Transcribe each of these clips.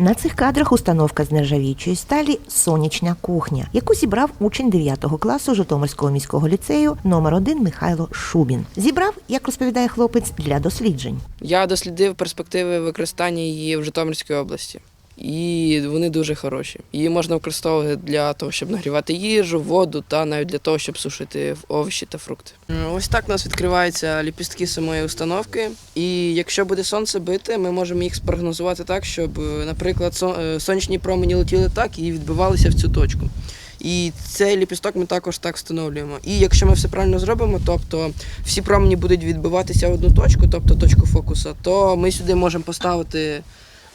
На цих кадрах установка з нержавіючої сталі Сонячна кухня, яку зібрав учень 9 класу Житомирського міського ліцею номер 1 Михайло Шубін. Зібрав, як розповідає хлопець, для досліджень. Я дослідив перспективи використання її в Житомирській області. І вони дуже хороші. Її можна використовувати для того, щоб нагрівати їжу, воду та навіть для того, щоб сушити овочі та фрукти. Е, Ось так у нас відкриваються ліпістки самої установки. І якщо буде сонце бити, ми можемо їх спрогнозувати так, щоб, е, наприклад, е, сонячні промені летіли так і відбивалися в цю точку. І цей ліпісток ми також так встановлюємо. І якщо ми все правильно зробимо, тобто всі промені будуть відбиватися в одну точку, тобто точку фокуса, то ми сюди можемо поставити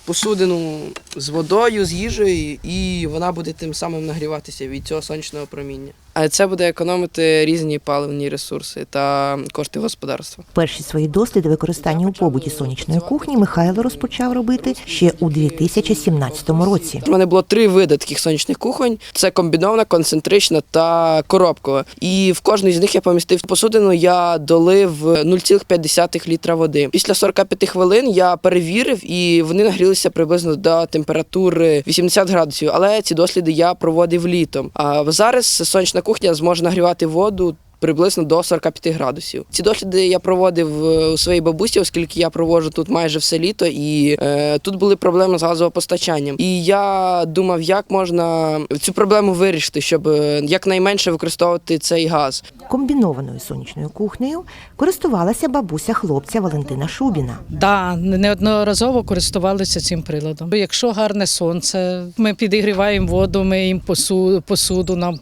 посудину з водою, з їжею, і вона буде тим самим нагріватися від цього сонячного проміння. А це буде економити різні паливні ресурси та кошти господарства. Перші свої досліди використання у побуті сонячної кухні Михайло розпочав робити ще у 2017 році. У мене було три види таких сонячних кухонь: це комбінована, концентрична та коробкова. І в кожну з них я помістив посудину. Я долив 0,5 літра води. Після 45 хвилин я перевірив, і вони нагрілися приблизно до температури 80 градусів. Але ці досліди я проводив літом. А зараз сонячна кухня зможе нагрівати воду. Приблизно до 45 градусів. Ці досліди я проводив е, у своїй бабусі, оскільки я проводжу тут майже все літо, і е, тут були проблеми з газопостачанням. І я думав, як можна цю проблему вирішити, щоб е, якнайменше використовувати цей газ. Комбінованою сонячною кухнею користувалася бабуся хлопця Валентина Шубіна. Да, неодноразово користувалися цим приладом. Якщо гарне сонце, ми підігріваємо воду, миємо посуду, посуду нам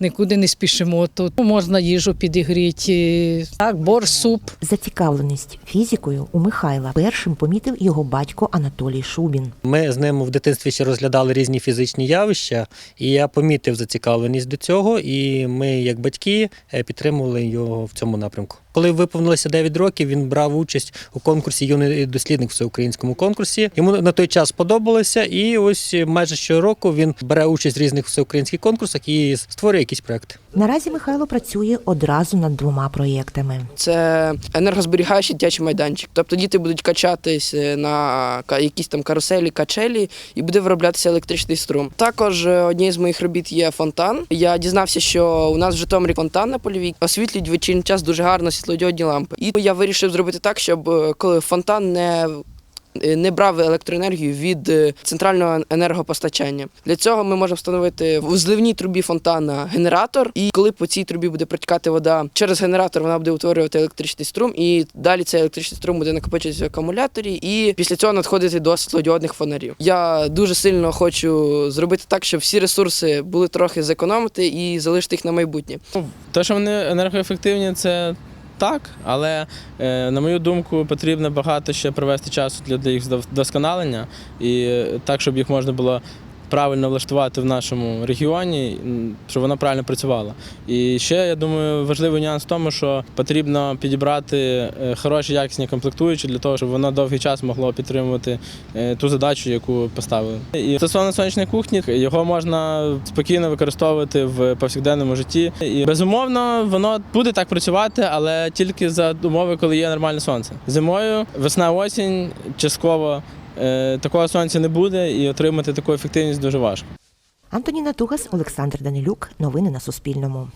нікуди не спішимо. Тут можна їжу підігріти. Так, борщ, суп. Зацікавленість фізикою у Михайла першим помітив його батько Анатолій Шубін. Ми з ним в дитинстві ще розглядали різні фізичні явища, і я помітив зацікавленість до цього. І ми, як батьки, е, підтримували його в цьому напрямку. Коли виповнилося 9 років, він брав участь у конкурсі юний дослідник всеукраїнському конкурсі. Йому на той час сподобалося, і ось майже щороку він бере участь в різних всеукраїнських конкурсах і створює якісь проекти. Наразі Михайло працює одразу над двома проєктами. Це енергозберігаючий дитячий майданчик. Тобто діти будуть качатись е, на якісь там каруселі, качелі, і буде вироблятися електричний струм. Також е, однією з моїх робіт є фонтан. Я дізнався, що у нас в Житомирі фонтан на польовій освітлюють в вечірній час дуже гарно світлодіодні лампи. І я вирішив зробити так, щоб е, коли фонтан не е, не брав електроенергію від е, центрального енергопостачання. Для цього ми можемо встановити в зливній трубі фонтана генератор, і коли по цій трубі буде протікати вода через генератор, вона буде утворювати електричний струм, і далі цей електричний струм буде накопичуватися в акумуляторі, і після цього надходити до світлодіодних фонарів. Я дуже сильно хочу зробити так, щоб всі ресурси були трохи зекономити і залишити їх на майбутнє. Те, що вони енергоефективні, це так, але е, на мою думку, потрібно багато ще провести часу для їх вдосконалення і е, так, щоб їх можна було правильно влаштувати в нашому регіоні, щоб вона правильно працювала. І ще я думаю, важливий нюанс в тому, що потрібно підібрати е, хороші якісні комплектуючі для того, щоб воно довгий час могло підтримувати е, ту задачу, яку поставили. І стосовно сонячної кухні, його можна спокійно використовувати в повсякденному житті. І безумовно, воно буде так працювати, але тільки за умови, коли є нормальне сонце. Зимою, весна, осінь, частково такого сонця не буде, і отримати таку ефективність дуже важко. Антоніна Тугас, Олександр Данилюк. Новини на Суспільному.